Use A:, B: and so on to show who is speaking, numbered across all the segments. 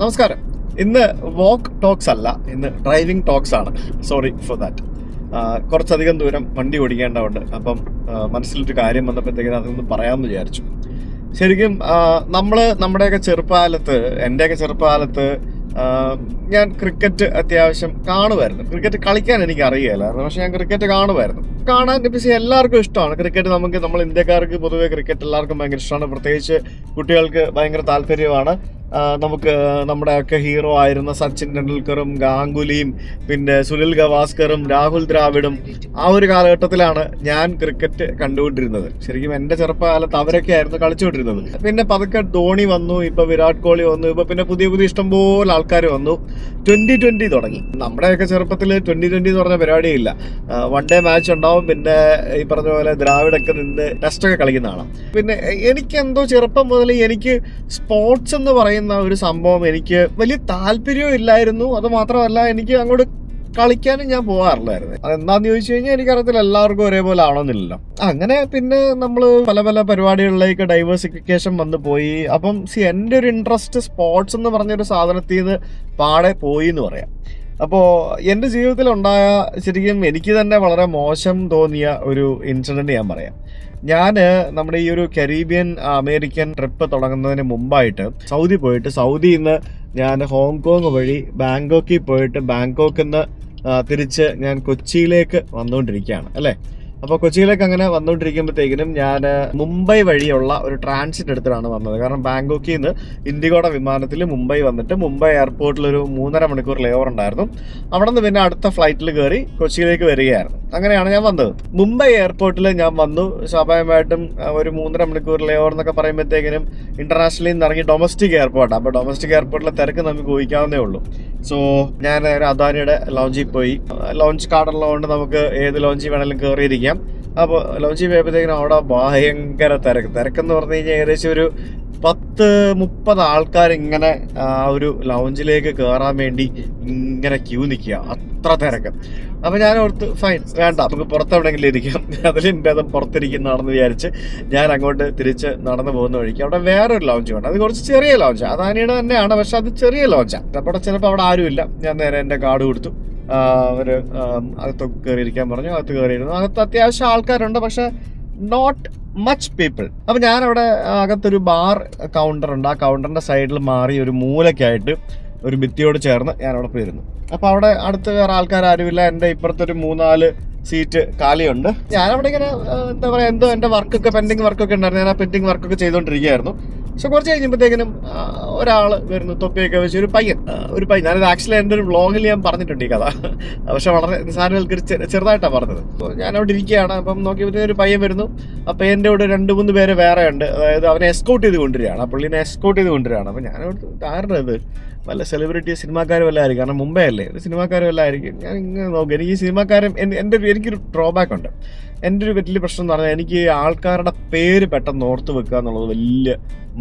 A: നമസ്കാരം. ഇന്ന് walk talks അല്ല ഇന്ന് ഡ്രൈവിംഗ് ടോക്സ് ആണ്. സോറി ഫോർ ദാറ്റ് കുറച്ചധികം ദൂരം വണ്ടി ഓടിക്കേണ്ടതുണ്ട്. അപ്പം മനസ്സിലൊരു കാര്യം വന്നപ്പോഴത്തേക്കിനും അതൊന്ന് പറയാമെന്ന് വിചാരിച്ചു. ശരിക്കും നമ്മൾ നമ്മുടെയൊക്കെ ചെറുപ്പകാലത്ത് എന്റെയൊക്കെ ചെറുപ്പകാലത്ത് ഞാൻ ക്രിക്കറ്റ് അത്യാവശ്യം കാണുമായിരുന്നു. ക്രിക്കറ്റ് കളിക്കാൻ എനിക്ക് അറിയില്ലായിരുന്നു പക്ഷെ ഞാൻ ക്രിക്കറ്റ് കാണുമായിരുന്നു. കാണാൻ പക്ഷേ എല്ലാവർക്കും ഇഷ്ടമാണ്. ക്രിക്കറ്റ് നമുക്ക് നമ്മൾ ഇന്ത്യക്കാർക്ക് പൊതുവെ ക്രിക്കറ്റ് എല്ലാവർക്കും ഭയങ്കര ഇഷ്ടമാണ്. പ്രത്യേകിച്ച് കുട്ടികൾക്ക് ഭയങ്കര താല്പര്യമാണ്. നമുക്ക് നമ്മുടെയൊക്കെ ഹീറോ ആയിരുന്ന സച്ചിൻ ടെണ്ടുൽക്കറും ഗാംഗുലിയും പിന്നെ സുനിൽ ഗവാസ്കറും രാഹുൽ ദ്രാവിഡും ആ ഒരു കാലഘട്ടത്തിലാണ് ഞാൻ ക്രിക്കറ്റ് കണ്ടുകൊണ്ടിരുന്നത്. ശരിക്കും എന്റെ ചെറുപ്പകാലത്ത് അവരൊക്കെ ആയിരുന്നു കളിച്ചുകൊണ്ടിരുന്നത്. പിന്നെ പതുക്കെ ധോണി വന്നു ഇപ്പൊ വിരാട് കോഹ്ലി വന്നു ഇപ്പൊ പിന്നെ പുതിയ പുതിയ ഇഷ്ടംപോലെ ആൾക്കാർ വന്നു. ട്വന്റി ട്വന്റി തുടങ്ങി. നമ്മുടെയൊക്കെ ചെറുപ്പത്തിൽ ട്വന്റി ട്വന്റി എന്ന് പറഞ്ഞ പരിപാടിയില്ല. വൺ ഡേ മാച്ച് ഉണ്ടാവും പിന്നെ ഈ പറഞ്ഞ പോലെ ദ്രാവിഡൊക്കെ നിന്ന് ടെസ്റ്റൊക്കെ കളിക്കുന്നതാണ് പിന്നെ എനിക്ക് എന്തോ ചെറുപ്പം മുതൽ എനിക്ക് സ്പോർട്സ് എന്ന് പറയുന്ന ഒരു സംഭവം എനിക്ക് വലിയ താല്പര്യവും ഇല്ലായിരുന്നു. അത് മാത്രമല്ല എനിക്ക് അങ്ങോട്ട് കളിക്കാനും ഞാൻ പോകാറില്ലായിരുന്നു അതെന്താന്ന് ചോദിച്ചു കഴിഞ്ഞാൽ എനിക്കറിയത്തില്ല എല്ലാവർക്കും ഒരേപോലെ ആവണമെന്നില്ലല്ലോ. അങ്ങനെ പിന്നെ നമ്മൾ പല പല പരിപാടികളിലേക്ക് ഡൈവേഴ്സിഫിക്കേഷൻ വന്ന് പോയി. അപ്പം സി എന്റെ ഒരു ഇൻട്രസ്റ്റ് സ്പോർട്സ് എന്ന് പറഞ്ഞൊരു സാധനത്തിൽ നിന്ന് പാടെ പോയി എന്ന് പറയാം. അപ്പോൾ എന്റെ ജീവിതത്തിൽ ഉണ്ടായ ശരിക്കും എനിക്ക് തന്നെ വളരെ മോശം തോന്നിയ ഒരു ഇൻസിഡന്റ് ഞാൻ പറയാം. ഞാൻ നമ്മുടെ ഈ ഒരു കരീബിയൻ അമേരിക്കൻ ട്രിപ്പ് തുടങ്ങുന്നതിന് മുമ്പായിട്ട് സൗദി പോയിട്ട് സൗദിയിൽ നിന്ന് ഞാൻ ഹോങ്കോങ് വഴി ബാങ്കോക്കിൽ പോയിട്ട് ബാങ്കോക്കിൽ നിന്ന് തിരിച്ച് ഞാൻ കൊച്ചിയിലേക്ക് വന്നുകൊണ്ടിരിക്കുകയാണ് അല്ലേ? അപ്പോൾ കൊച്ചിയിലേക്ക് അങ്ങനെ വന്നുകൊണ്ടിരിക്കുമ്പോഴത്തേക്കിനും ഞാൻ മുംബൈ വഴിയുള്ള ഒരു ട്രാൻസിറ്റ് എടുത്തിട്ടാണ് വന്നത്. കാരണം ബാങ്കോക്കിൽ നിന്ന് ഇൻഡിഗോയുടെ വിമാനത്തിൽ മുംബൈ വന്നിട്ട് മുംബൈ എയർപോർട്ടിൽ ഒരു മൂന്നര മണിക്കൂർ ലേ ഓവർ ഉണ്ടായിരുന്നു. അവിടെ നിന്ന് പിന്നെ അടുത്ത ഫ്ലൈറ്റിൽ കയറി കൊച്ചിയിലേക്ക് വരികയായിരുന്നു. അങ്ങനെയാണ് ഞാൻ വന്നത്. മുംബൈ എയർപോർട്ടിൽ ഞാൻ വന്നു. സ്വാഭാവികമായിട്ടും ഒരു മൂന്നര മണിക്കൂർ ലേ ഓവർ എന്നൊക്കെ പറയുമ്പോഴത്തേക്കിനും ഇന്റർനാഷണലിൽ നിന്ന് ഇറങ്ങി ഡൊമസ്റ്റിക് എയർപോർട്ടാണ് അപ്പോൾ ഡൊമസ്റ്റിക് എയർപോർട്ടിലെ തിരക്ക് നമുക്ക് ഊഹിക്കാവുന്നേ ഉള്ളൂ. സോ ഞാൻ ഒരു അദാനിയുടെ ലോഞ്ചിൽ പോയി. ലോഞ്ച് കാർഡുള്ളതുകൊണ്ട് നമുക്ക് ഏത് ലോഞ്ചിൽ വേണമെങ്കിലും കയറിയിരിക്കാം അപ്പോൾ ലോഞ്ചിൽ പോയപ്പോഴത്തേക്കിനും അവിടെ ഭയങ്കര തിരക്ക്. തിരക്കെന്ന് പറഞ്ഞു കഴിഞ്ഞാൽ ഏകദേശം ഒരു പത്ത് മുപ്പത് ആൾക്കാർ ഇങ്ങനെ ആ ഒരു ലൗഞ്ചിലേക്ക് കയറാൻ വേണ്ടി ഇങ്ങനെ ക്യൂ നിൽക്കുക. അത്ര തിരക്ക്. അപ്പൊ ഞാൻ ഓർത്ത് ഫൈൻ വേണ്ട നമുക്ക് പുറത്തെവിടെയെങ്കിലും ഇരിക്കാം. അതിലും ഭേദം പുറത്തിരിക്കുന്നതാണെന്ന് വിചാരിച്ച് ഞാൻ അങ്ങോട്ട് തിരിച്ച് നടന്നു പോകുന്ന വഴിക്ക് അവിടെ വേറൊരു ലോഞ്ച് ഉണ്ട്. അത് കുറച്ച് ചെറിയ ലോഞ്ച് അദാനിയുടെ തന്നെയാണ് പക്ഷെ അത് ചെറിയ ലോഞ്ചാണ് അവിടെ ചിലപ്പോൾ അവിടെ ആരുമില്ല ഞാൻ നേരെ എന്റെ കാർഡ് കൊടുത്തു. അവർ അകത്ത് കയറിയിരിക്കാൻ പറഞ്ഞു. അകത്ത് കയറിയിരുന്നു. അകത്ത് അത്യാവശ്യം ആൾക്കാരുണ്ട് പക്ഷെ നോട്ട് മച്ച് പീപ്പിൾ അപ്പൊ ഞാനവിടെ അകത്തൊരു ബാർ കൗണ്ടർ ഉണ്ട്. ആ കൗണ്ടറിന്റെ സൈഡിൽ മാറി ഒരു മൂലക്കായിട്ട് ഒരു ഭിത്തിയോട് ചേർന്ന് ഞാൻ അവിടെ പോയിരുന്നു. അപ്പൊ അവിടെ അടുത്ത് വേറെ ആൾക്കാർ ആരുമില്ല. എന്റെ ഇപ്പുറത്തൊരു മൂന്നാൽ സീറ്റ് കാലിയുണ്ട്. ഞാനവിടെ ഇങ്ങനെ എന്താ പറയാ എന്തോ എന്റെ വർക്കൊക്കെ പെൻഡിങ് വർക്കൊക്കെ ഉണ്ടായിരുന്നു. ഞാൻ ആ പെൻഡിങ് വർക്കൊക്കെ ചെയ്തുകൊണ്ടിരിക്കുകയായിരുന്നു പക്ഷെ കുറച്ച് കഴിഞ്ഞപ്പോഴത്തേക്കിനും ഒരാൾ വരുന്നു തൊപ്പിയൊക്കെ വെച്ച് ഒരു പയ്യൻ. ഒരു പയ്യൻ. ഞാനത് ആക്ച്വലി എന്റെ ഒരു വ്ളോഗിൽ ഞാൻ പറഞ്ഞിട്ടുണ്ട് ഈ കഥ. പക്ഷെ വളരെ നിസാരവൽക്കരിച്ച് ചെറുതായിട്ടാണ് പറഞ്ഞത്. അപ്പോൾ ഞാൻ അവിടെ ഇരിക്കുകയാണ്. അപ്പം നോക്കിയപ്പോഴത്തേക്കും ഒരു പയ്യൻ വരുന്നു. ആ പയ്യന്റെ കൂടെ രണ്ട് മൂന്ന് പേര് വേറെ ഉണ്ട് അതായത് അവനെ എസ്കൗട്ട് ചെയ്ത് കൊണ്ടുവരികയാണ്. ആ പുള്ളിനെ എസ്കൗട്ട് ചെയ്ത് കൊണ്ടുവരികയാണ്. അപ്പം ഞാനോട് ആരുടെ ഇത്? വല്ല സെലിബ്രിറ്റി സിനിമാക്കാരും വല്ല ആയിരിക്കും. കാരണം മുമ്പേ അല്ലേ? ഒരു സിനിമാക്കാരും വല്ല ആയിരിക്കും. ഞാൻ ഇങ്ങനെ നോക്കി. എനിക്ക് ഈ സിനിമാക്കാരും എൻ- എന്റെ എനിക്കൊരു ഡ്രോബാക്ക് ഉണ്ട്. എന്റെ ഒരു വലിയ പ്രശ്നം എന്ന് പറഞ്ഞാൽ എനിക്ക് ആൾക്കാരുടെ പേര് പെട്ടെന്ന് ഓർത്ത് വെക്കുക എന്നുള്ളത് വലിയ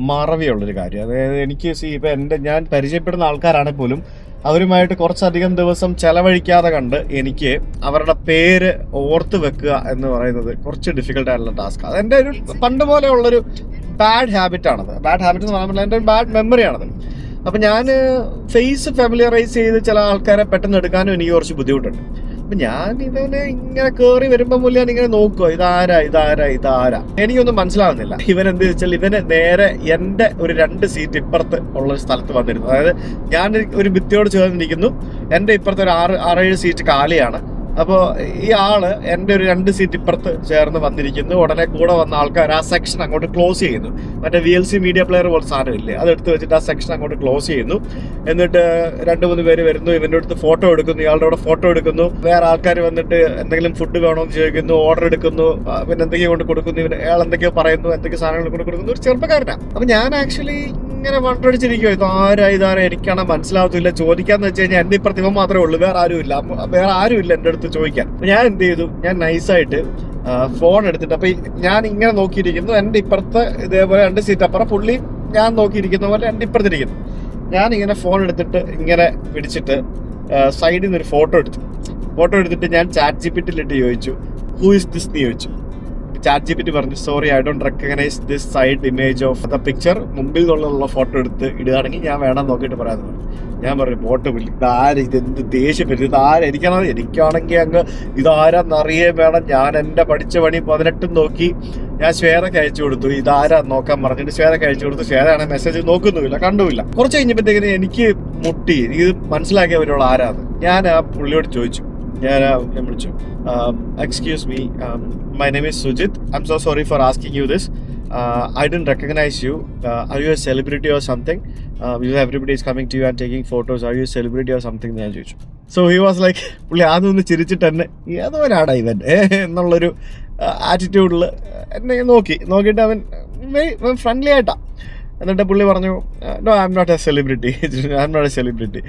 A: മറവിയുള്ളൊരു കാര്യം. അതായത് എനിക്ക് സി ഇപ്പം എന്റെ ഞാൻ പരിചയപ്പെടുന്ന ആൾക്കാരാണെങ്കിൽ പോലും അവരുമായിട്ട് കുറച്ചധികം ദിവസം ചെലവഴിക്കാതെ കണ്ട് എനിക്ക് അവരുടെ പേര് ഓർത്ത് വെക്കുക എന്ന് പറയുന്നത് കുറച്ച് ഡിഫിക്കൽട്ട് ആയിട്ടുള്ള ടാസ്ക് അതെന്റെ ഒരു പണ്ട് പോലെ ഉള്ളൊരു ബാഡ് ഹാബിറ്റാണത് ബാഡ് ഹാബിറ്റ് എന്ന് പറയുമ്പോൾ എന്റെ ഒരു ബാഡ് മെമ്മറി ആണത്. അപ്പം ഞാൻ ഫേസ് ഫെമിലിയറൈസ് ചെയ്ത് ചില ആൾക്കാരെ പെട്ടെന്ന് എടുക്കാനും എനിക്ക് കുറച്ച് ബുദ്ധിമുട്ടുണ്ട്. അപ്പം ഞാൻ ഇവനെ ഇങ്ങനെ കയറി വരുമ്പോൾ മുല്ല ഇങ്ങനെ നോക്കുക ഇതാരാ ഇതാരാ ഇതാരാ? എനിക്കൊന്നും മനസ്സിലാവുന്നില്ല. ഇവൻ എന്ത് വെച്ചാൽ ഇവന് നേരെ എന്റെ ഒരു രണ്ട് സീറ്റ് ഇപ്പുറത്ത് ഉള്ള ഒരു സ്ഥലത്ത് വന്നിരുന്നു. അതായത് ഞാൻ ഒരു ഭിത്തിയോട് ചേർന്നിരിക്കുന്നു എന്റെ ഇപ്പുറത്തെ ഒരു ആറ് ആറേഴ് സീറ്റ് കാലിയാണ്. അപ്പോൾ ഈ ആൾ എന്റെ ഒരു രണ്ട് സീറ്റ് ഇപ്പുറത്ത് ചേർന്ന് വന്നിരിക്കുന്നു. ഉടനെ കൂടെ വന്ന ആൾക്കാർ ആ സെക്ഷൻ അങ്ങോട്ട് ക്ലോസ് ചെയ്യുന്നു. മറ്റേ V L C media player പോലെ സാധനമില്ലേ? അതെടുത്ത് വെച്ചിട്ട് ആ സെക്ഷൻ അങ്ങോട്ട് ക്ലോസ് ചെയ്യുന്നു. എന്നിട്ട് രണ്ട് മൂന്ന് പേര് വരുന്നു. ഇവന്റെ അടുത്ത് ഫോട്ടോ എടുക്കുന്നു. ഇയാളുടെ കൂടെ ഫോട്ടോ എടുക്കുന്നു. വേറെ ആൾക്കാർ വന്നിട്ട് എന്തെങ്കിലും ഫുഡ് വേണമെന്ന് ചോദിക്കുന്നു. ഓർഡർ എടുക്കുന്നു. പിന്നെ എന്തെങ്കിലും കൊണ്ട് കൊടുക്കുന്നു. ഇവർ അയാൾ എന്തൊക്കെയോ പറയുന്നു. എന്തൊക്കെ സാധനങ്ങൾ കൊണ്ട് കൊടുക്കുന്നു. ഒരു ചെറുപ്പക്കാരനാണ് അപ്പം ഞാൻ ആക്ച്വലി ഇങ്ങനെ മണ്ടടിച്ചിരിക്കുമോ ഇത് ആരാ ഇതാരാ? എനിക്കാണ് മനസ്സിലാവത്തില്ല. ചോദിക്കാന്ന് വെച്ച് കഴിഞ്ഞാൽ എന്റെ പ്രതിഭ മാത്രമേ ഉള്ളൂ. വേറെ ആരും ഇല്ല വേറെ ആരും ഇല്ല എന്റെ അടുത്ത് ചോദിക്കാൻ. ഞാൻ എന്ത് ചെയ്തു? ഞാൻ നൈസായിട്ട് ഫോൺ എടുത്തിട്ട് അപ്പൊ ഞാൻ ഇങ്ങനെ നോക്കിയിരിക്കുന്നു. എന്റെ ഇപ്പുറത്തെ ഇതേപോലെ രണ്ട് സീറ്റ് അപ്പുറം പുള്ളി ഞാൻ നോക്കിയിരിക്കുന്ന പോലെ രണ്ട് ഇപ്പുറത്തിരിക്കുന്നു ഞാൻ ഇങ്ങനെ ഫോൺ എടുത്തിട്ട് ഇങ്ങനെ പിടിച്ചിട്ട് സൈഡിൽ നിന്ന് ഒരു ഫോട്ടോ എടുത്തു. ഫോട്ടോ എടുത്തിട്ട് ഞാൻ ചാറ്റ് ജി ചോദിച്ചു. ഹൂ ഇസ് ദിസ് എന്ന് ചോദിച്ചു. ചാറ്റ് ജി പി ടി പറഞ്ഞു sorry I don't recognise this side image of the picture മുമ്പിൽ നിന്നുള്ള ഫോട്ടോ എടുത്ത് ഇടുകയാണെങ്കിൽ ഞാൻ വേണം നോക്കിയിട്ട് പറഞ്ഞു ഞാൻ പറഞ്ഞു പോട്ട് വിളി ഇതാര്? ഇതെന്ത് ദേഷ്യം വരും? ഇതാരും എനിക്കാണോ? എനിക്കാണെങ്കിൽ അങ്ങ് ഇതാരാന്നറിയേ വേണം. ഞാൻ എന്റെ പഠിച്ച പണി പതിനെട്ടും നോക്കി ഞാൻ ശ്വേതക്ക് അയച്ചു കൊടുത്തു. ഇതാരാ നോക്കാൻ പറഞ്ഞിട്ട് ശ്വേതക്ക് അയച്ചു കൊടുത്തു. ശ്വേതയാണ് മെസ്സേജ് നോക്കുന്നുമില്ല കണ്ടുമില്ല. കുറച്ച് കഴിഞ്ഞപ്പോഴത്തേക്കിന് എനിക്ക് മുട്ടി. എനിക്ക് മനസ്സിലാക്കിയവരുള്ള ആരാന്ന്. ഞാൻ ആ പുള്ളിയോട് ചോദിച്ചു ഞാൻ ഞാൻ വിളിച്ചു. Excuse me my name is Sujith I'm so sorry for asking you this I do recognise you are you a celebrity or something because everybody is coming to you and taking photos are you celebrity or something ഞാൻ ചോദിച്ചു. So he was like പുള്ളി ആദ്യം ഒന്ന് ചിരിച്ചിട്ട് തന്നെ ഏതോരാടാ ഇവൻ? ഏ എന്നുള്ളൊരു ആറ്റിറ്റ്യൂഡിൽ എന്നെ നോക്കി. നോക്കിയിട്ട് അവൻ ഫ്രണ്ട്ലി ആയിട്ടാ. എന്നിട്ട് പുള്ളി പറഞ്ഞു no I'm not a celebrity I'm not a celebrity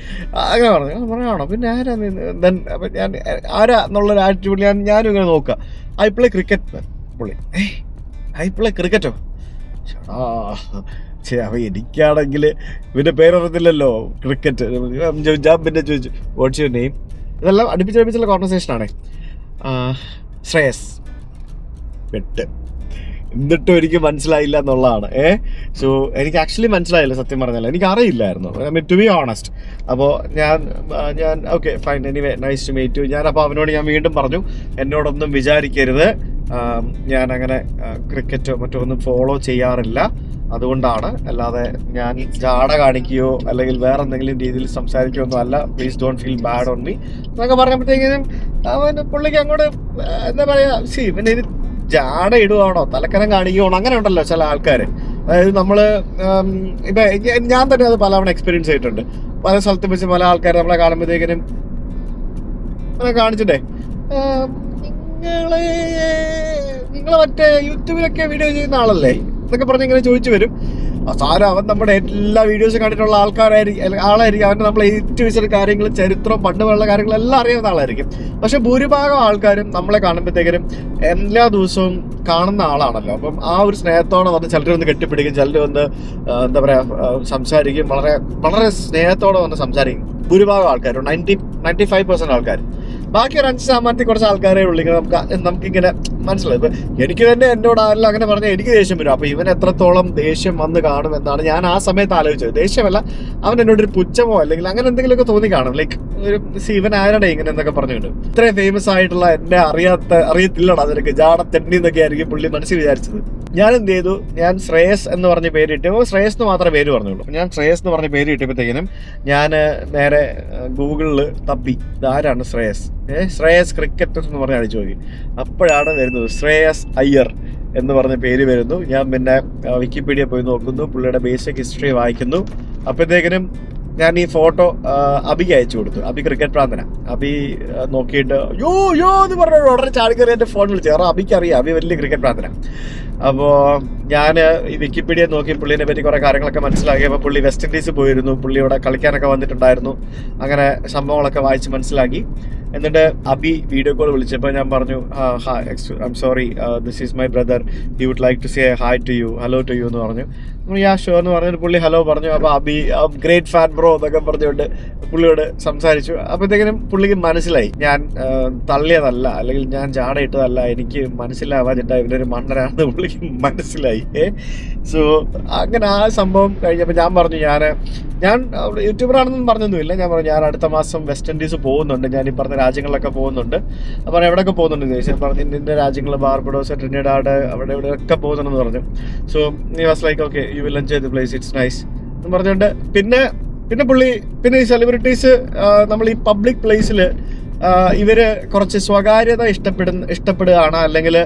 A: അങ്ങനെ പറഞ്ഞു പറയാണോ പിന്നെ ആരാ ദെൻ അപ്പം ഞാൻ ആരാ എന്നുള്ളൊരു ആറ്റിറ്റ്യൂഡ് ഞാൻ ഞാനും ഇങ്ങനെ നോക്കുക ഐ പ്ലേ ക്രിക്കറ്റ് പുള്ളി ഐ പ്ലേ ക്രിക്കറ്റോ അവ എനിക്കാണെങ്കിൽ ഇവന്റെ പേരറിയത്തില്ലല്ലോ ക്രിക്കറ്റ് ഞാൻ പിന്നെ ചോദിച്ചു വാട്ട്സ് യുവർ നെയിം ഇതെല്ലാം അടുപ്പിച്ചടുപ്പിച്ചുള്ള കോൺവെർസേഷനാണേ ശ്രേയസ്. പെട്ട് എന്നിട്ടും എനിക്ക് മനസ്സിലായില്ല എന്നുള്ളതാണ്. ഏ? സോ എനിക്ക് ആക്ച്വലി മനസ്സിലായില്ല സത്യം പറഞ്ഞാൽ എനിക്ക് അറിയില്ലായിരുന്നു. I mean to be honest അപ്പോൾ ഞാൻ ഞാൻ okay fine anyway nice to meet ഞാൻ അപ്പോൾ അവനോട് ഞാൻ വീണ്ടും പറഞ്ഞു എന്നോടൊന്നും വിചാരിക്കരുത്. ഞാൻ അങ്ങനെ ക്രിക്കറ്റോ മറ്റോ ഒന്നും ഫോളോ ചെയ്യാറില്ല. അതുകൊണ്ടാണ്. അല്ലാതെ ഞാൻ ജാട കാണിക്കുകയോ അല്ലെങ്കിൽ വേറെ എന്തെങ്കിലും രീതിയിൽ സംസാരിക്കുകയോ ഒന്നും അല്ല. Please don't feel bad on me എന്നൊക്കെ പറഞ്ഞപ്പോഴത്തേക്കും അവൻ പുള്ളിക്ക് അങ്ങോട്ട് എന്താ പറയുക സി പിന്നെ ജാട ഇടുവാണോ? തലക്കനം കാണിക്കുവാണോ? അങ്ങനെ ഉണ്ടല്ലോ ചില ആൾക്കാർ അതായത് നമ്മൾ ഇപ്പം ഞാൻ തന്നെ അത് പലവണ എക്സ്പീരിയൻസ് ചെയ്തിട്ടുണ്ട്. പല സ്ഥലത്ത് വെച്ച് പല ആൾക്കാർ നമ്മളെ കാണുമ്പോഴത്തേക്കിനും അങ്ങനെ കാണിച്ചിട്ടേ നിങ്ങൾ നിങ്ങൾ മറ്റേ യൂട്യൂബിലൊക്കെ വീഡിയോ ചെയ്യുന്ന ആളല്ലേ? എന്നൊക്കെ പറഞ്ഞ് ഇങ്ങനെ ചോദിച്ചു വരും. സാരം അവൻ നമ്മുടെ എല്ലാ വീഡിയോസും കണ്ടിട്ടുള്ള ആൾക്കാരായിരിക്കും ആളായിരിക്കും. അവന്റെ നമ്മളെ ഏറ്റവും കാര്യങ്ങൾ ചരിത്രം പണ്ട് പോലുള്ള കാര്യങ്ങളെല്ലാം അറിയാവുന്ന ആളായിരിക്കും. പക്ഷെ ഭൂരിഭാഗം ആൾക്കാരും നമ്മളെ കാണുമ്പോഴത്തേക്കും എല്ലാ ദിവസവും കാണുന്ന ആളാണല്ലോ. അപ്പം ആ ഒരു സ്നേഹത്തോടെ വന്ന് ചിലർ വന്ന് കെട്ടിപ്പിടിക്കും ചിലർ വന്ന് എന്താ പറയുക സംസാരിക്കും. വളരെ വളരെ സ്നേഹത്തോടെ വന്ന് സംസാരിക്കും. ഭൂരിഭാഗം ആൾക്കാരും നയന്റി നയന്റി ഫൈവ് പെർസെന്റ് ആൾക്കാർ ബാക്കി ഒരു അഞ്ച് ശതമാനത്തിൽ കുറച്ച് ആൾക്കാരെ ഉള്ളൂ. നമുക്ക് നമുക്കിങ്ങനെ മനസ്സിലായി. എനിക്ക് തന്നെ എന്നോട് ആരെല്ലാം അങ്ങനെ പറഞ്ഞാൽ എനിക്ക് ദേഷ്യം വരും. അപ്പൊ ഇവൻ എത്രത്തോളം ദേഷ്യം വന്ന് കാണും എന്നാണ് ഞാൻ ആ സമയത്ത് ആലോചിച്ചത്. ദേഷ്യമല്ല അവൻ എന്നോട് ഒരു പുച്ഛമോ അല്ലെങ്കിൽ അങ്ങനെ എന്തെങ്കിലുമൊക്കെ തോന്നി കാണും. ലൈക്ക് ഒരു "സി, ഇവൻ ആരുടെ ഇങ്ങനെ എന്നൊക്കെ പറഞ്ഞുകൊണ്ട്. ഇത്രയും ഫേമസ് ആയിട്ടുള്ള എന്നെ അറിയാത്ത അറിയത്തില്ലടാ നിനക്ക്. ജാട തെണ്ണി എന്നൊക്കെ ആയിരിക്കും പുള്ളി മനസ്സിൽ വിചാരിച്ചത്. ഞാൻ എന്ത് ചെയ്തു ഞാൻ ശ്രേയസ് എന്ന് പറഞ്ഞ പേര് ശ്രേയസ് എന്ന് മാത്രമേ പേര് പറഞ്ഞുള്ളൂ. ഞാൻ ശ്രേയസ് എന്ന് പറഞ്ഞ പേര് ഇട്ടപ്പോഴത്തേക്കിനും ഞാൻ നേരെ ഗൂഗിളിൽ തപ്പി. ഇതാരാണ് ശ്രേയസ്? ഏ ശ്രേയസ് ക്രിക്കറ്റ് എന്ന് പറഞ്ഞ് അടിച്ചു നോക്കി അപ്പോഴാണ് വരുന്നത് ശ്രേയസ് അയ്യർ എന്ന് പറഞ്ഞ പേര് വരുന്നു. ഞാൻ പിന്നെ വിക്കിപീഡിയ പോയി നോക്കുന്നു. പുള്ളിയുടെ ബേസിക് ഹിസ്റ്ററി വായിക്കുന്നു. അപ്പോഴത്തേക്കിനും ഞാൻ ഈ ഫോട്ടോ അബിക്ക് അയച്ചു കൊടുത്തു. അബി ക്രിക്കറ്റ് പ്രാന്തന. അബി നോക്കിയിട്ട് യോ യോ എന്ന് പറഞ്ഞു ഉടനെ ചാടി കയറി എന്റെ ഫോൺ വിളിച്ചു. കാരണം അബിക്ക് അറിയാം അബി വലിയ ക്രിക്കറ്റ് പ്രാന്തന. അപ്പോൾ ഞാൻ ഈ വിക്കിപീഡിയ നോക്കി പുള്ളിനെ പറ്റി കുറേ കാര്യങ്ങളൊക്കെ മനസ്സിലാക്കിയപ്പോൾ പുള്ളി വെസ്റ്റ് ഇൻഡീസ് പോയിരുന്നു. പുള്ളി ഇവിടെ കളിക്കാനൊക്കെ വന്നിട്ടുണ്ടായിരുന്നു. അങ്ങനെ സംഭവങ്ങളൊക്കെ വായിച്ച് മനസ്സിലാക്കി. എന്നിട്ട് അബി വീഡിയോ കോൾ വിളിച്ചപ്പോൾ ഞാൻ പറഞ്ഞു I'm sorry this is my brother he would like to say hi to you hello to you എന്ന് പറഞ്ഞു. യാ ഷോ എന്ന് പറഞ്ഞൊരു പുള്ളി ഹലോ പറഞ്ഞു. അപ്പോൾ അബി ഗ്രേറ്റ് ഫാൻ ബ്രോ എന്നൊക്കെ പറഞ്ഞുകൊണ്ട് പുള്ളിയോട് സംസാരിച്ചു. അപ്പോഴത്തേക്കിനും പുള്ളിക്ക് മനസ്സിലായി. ഞാൻ തള്ളിയതല്ല അല്ലെങ്കിൽ ഞാൻ ചാടയിട്ടതല്ല എനിക്ക് മനസ്സിലാവാതിട്ട ഇവനൊരു മണ്ണനാണെന്ന് പുള്ളിക്ക് മനസ്സിലായി. സോ അങ്ങനെ ആ സംഭവം കഴിഞ്ഞപ്പോൾ ഞാൻ പറഞ്ഞു ഞാൻ ഞാൻ യൂട്യൂബറാണെന്നും പറഞ്ഞൊന്നുമില്ല. ഞാൻ പറഞ്ഞു ഞാൻ അടുത്ത മാസം വെസ്റ്റ് ഇൻഡീസ് പോകുന്നുണ്ട്. ഞാൻ ഈ പറഞ്ഞ രാജ്യങ്ങളിലൊക്കെ പോകുന്നുണ്ട്. അപ്പോൾ എവിടെയൊക്കെ പോകുന്നുണ്ട്? എന്ന് ചോദിച്ചു. ഞാൻ പറഞ്ഞു ഇന്ത്യൻ രാജ്യങ്ങൾ ബാർബഡോസ് ട്രിനിഡാഡ് അവിടെ ഇവിടെ ഒക്കെ പോകുന്നുണ്ടെന്ന് പറഞ്ഞു. സോ നീ was like okay you will enjoy the place it's nice എന്ന് പറഞ്ഞുകൊണ്ട് പിന്നെ പിന്നെ പുള്ളി പിന്നെ ഈ സെലിബ്രിറ്റീസ് നമ്മൾ ഈ പബ്ലിക് പ്ലേസിൽ ഇവർ കുറച്ച് സ്വകാര്യത ഇഷ്ടപ്പെടുന്ന ഇഷ്ടപ്പെടുകയാണ്. അല്ലെങ്കിൽ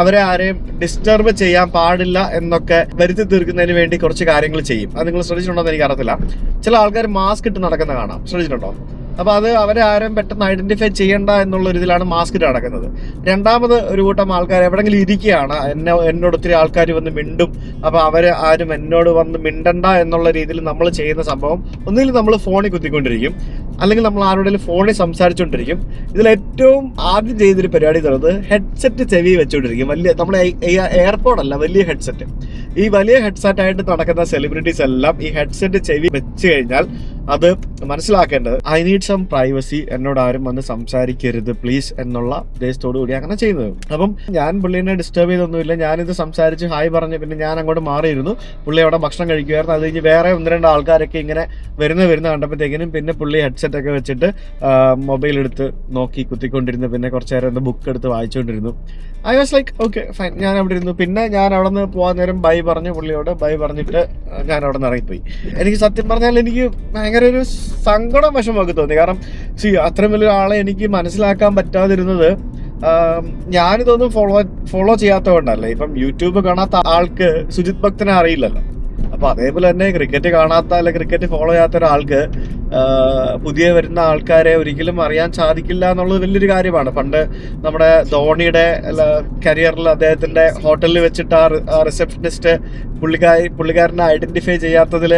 A: അവരെ ആരെയും ഡിസ്റ്റർബ് ചെയ്യാൻ പാടില്ല എന്നൊക്കെ വരുത്തി തീർക്കുന്നതിന് വേണ്ടി കുറച്ച് കാര്യങ്ങൾ ചെയ്യും. അത് നിങ്ങൾ ശ്രദ്ധിച്ചിട്ടുണ്ടോ എന്ന് എനിക്ക് അറിയത്തില്ല ചില ആൾക്കാർ മാസ്ക് ഇട്ട് നടക്കുന്ന കാണാം. ശ്രദ്ധിച്ചിട്ടുണ്ടോ? അപ്പൊ അത് അവരെ ആരും പെട്ടെന്ന് ഐഡന്റിഫൈ ചെയ്യണ്ട എന്നുള്ള ഒരു ഇതിലാണ് മാസ്ക് നടക്കുന്നത്. രണ്ടാമത് ഒരു കൂട്ടം ആൾക്കാർ എവിടെങ്കിലും ഇരിക്കുകയാണ് എന്നെ എന്നോട് ഒത്തിരി ആൾക്കാർ വന്ന് മിണ്ടും അപ്പൊ അവർ ആരും എന്നോട് വന്ന് മിണ്ടണ്ട എന്നുള്ള രീതിയിൽ നമ്മൾ ചെയ്യുന്ന സംഭവം ഒന്നുകിൽ നമ്മൾ ഫോണിൽ കുത്തിക്കൊണ്ടിരിക്കും അല്ലെങ്കിൽ നമ്മൾ ആരോടെങ്കിലും ഫോണിൽ സംസാരിച്ചുകൊണ്ടിരിക്കും. ഇതിൽ ഏറ്റവും ആദ്യം ചെയ്തൊരു പരിപാടി തന്നത് ഹെഡ്സെറ്റ് ചെവി വെച്ചുകൊണ്ടിരിക്കും. വലിയ നമ്മുടെ എയർപോർട്ട് അല്ല വലിയ ഹെഡ്സെറ്റ് ഈ വലിയ ഹെഡ്സെറ്റ് ആയിട്ട് നടക്കുന്ന സെലിബ്രിറ്റീസ് എല്ലാം ഈ ഹെഡ്സെറ്റ് ചെവി വെച്ച് കഴിഞ്ഞാൽ അത് മനസ്സിലാക്കേണ്ടത് ഐ നീഡ് സം പ്രൈവസി എന്നോട് ആരും വന്ന് സംസാരിക്കരുത് പ്ലീസ് എന്നുള്ള ഉദ്ദേശത്തോടു കൂടി അങ്ങനെ ചെയ്യുന്നത്. അപ്പം ഞാൻ പുള്ളീനെ ഡിസ്റ്റർബ് ചെയ്തൊന്നുമില്ല. ഞാനിത് സംസാരിച്ച് ഹായ് പറഞ്ഞ് പിന്നെ ഞാൻ അങ്ങോട്ട് മാറിയിരുന്നു. പുള്ളി അവിടെ ഭക്ഷണം കഴിക്കുമായിരുന്നു. അത് കഴിഞ്ഞ് വേറെ ഒന്ന് രണ്ട് ആൾക്കാരൊക്കെ ഇങ്ങനെ വരുന്ന വരുന്ന കണ്ടപ്പോഴത്തേക്കിനും പിന്നെ പുള്ളി ഹെഡ്സെറ്റ് ഒക്കെ വെച്ചിട്ട് മൊബൈൽ എടുത്ത് നോക്കി കുത്തിക്കൊണ്ടിരുന്നു. പിന്നെ കുറച്ച് നേരം ഒന്ന് ബുക്ക് എടുത്ത് വായിച്ചുകൊണ്ടിരുന്നു. I was like okay fine ഞാൻ അവിടെ ഇരുന്നു. പിന്നെ ഞാൻ അവിടെ നിന്ന് പോകാൻ നേരം ബൈ പറഞ്ഞു. പുള്ളിയോട് ബൈ പറഞ്ഞിട്ട് ഞാൻ അവിടെ നിന്ന് ഇറങ്ങിപ്പോയി. എനിക്ക് സത്യം പറഞ്ഞാൽ എനിക്ക് ഭയങ്കര ഒരു സങ്കടം വശമൊക്കെ തോന്നി. കാരണം സി അത്രയും വലിയ ആളെ എനിക്ക് മനസ്സിലാക്കാൻ പറ്റാതിരുന്നത് ഞാനിതൊന്നും ഫോളോ ഫോളോ ചെയ്യാത്തതുകൊണ്ടല്ലേ. ഇപ്പം യൂട്യൂബ് കാണാത്ത ആൾക്ക് സുജിത് ഭക്തനെ അറിയില്ലല്ലോ. അപ്പൊ അതേപോലെ തന്നെ ക്രിക്കറ്റ് കാണാത്ത അല്ലെ ക്രിക്കറ്റ് ഫോളോ ചെയ്യാത്ത ഒരാൾക്ക് പുതിയ വരുന്ന ആൾക്കാരെ ഒരിക്കലും അറിയാൻ സാധിക്കില്ല എന്നുള്ളത് വലിയൊരു കാര്യമാണ്. പണ്ട് നമ്മുടെ ധോണിയുടെ കരിയറിൽ അദ്ദേഹത്തിന്റെ ഹോട്ടലിൽ വെച്ചിട്ട് ആ റിസപ്ഷനിസ്റ്റ് പുള്ളിക്കാരി പുള്ളിക്കാരനെ ഐഡന്റിഫൈ ചെയ്യാത്തതിൽ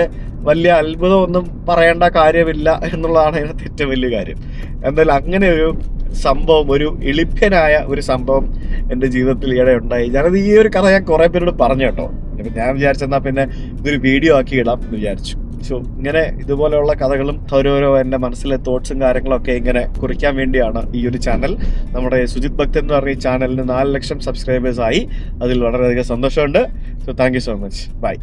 A: വലിയ അത്ഭുതമൊന്നും പറയേണ്ട കാര്യമില്ല എന്നുള്ളതാണ് അതിനകത്ത് ഏറ്റവും വലിയ കാര്യം. എന്തായാലും അങ്ങനെ ഒരു സംഭവം ഒരു എളിപ്യനായ ഒരു സംഭവം എന്റെ ജീവിതത്തിൽ ഈയിടെ ഉണ്ടായി. ഞാനത് ഈ ഒരു കഥ ഞാൻ കുറേ പേരോട് പറഞ്ഞു കേട്ടോ. ഞാൻ വിചാരിച്ചെന്നാൽ പിന്നെ ഇതൊരു വീഡിയോ ആക്കി ഇടാം എന്ന് വിചാരിച്ചു. സോ ഇങ്ങനെ ഇതുപോലെയുള്ള കഥകളും ഓരോരോ എന്റെ മനസ്സിലെ തോട്ട്സും കാര്യങ്ങളൊക്കെ ഇങ്ങനെ കുറിക്കാൻ വേണ്ടിയാണ് ഈ ഒരു ചാനൽ നമ്മുടെ സുജിത് ഭക്തൻ എന്ന് പറഞ്ഞ ഈ ചാനലിന് നാല് ലക്ഷം സബ്സ്ക്രൈബേഴ്സ് ആയി. അതിൽ വളരെയധികം സന്തോഷമുണ്ട്. So thank so much bye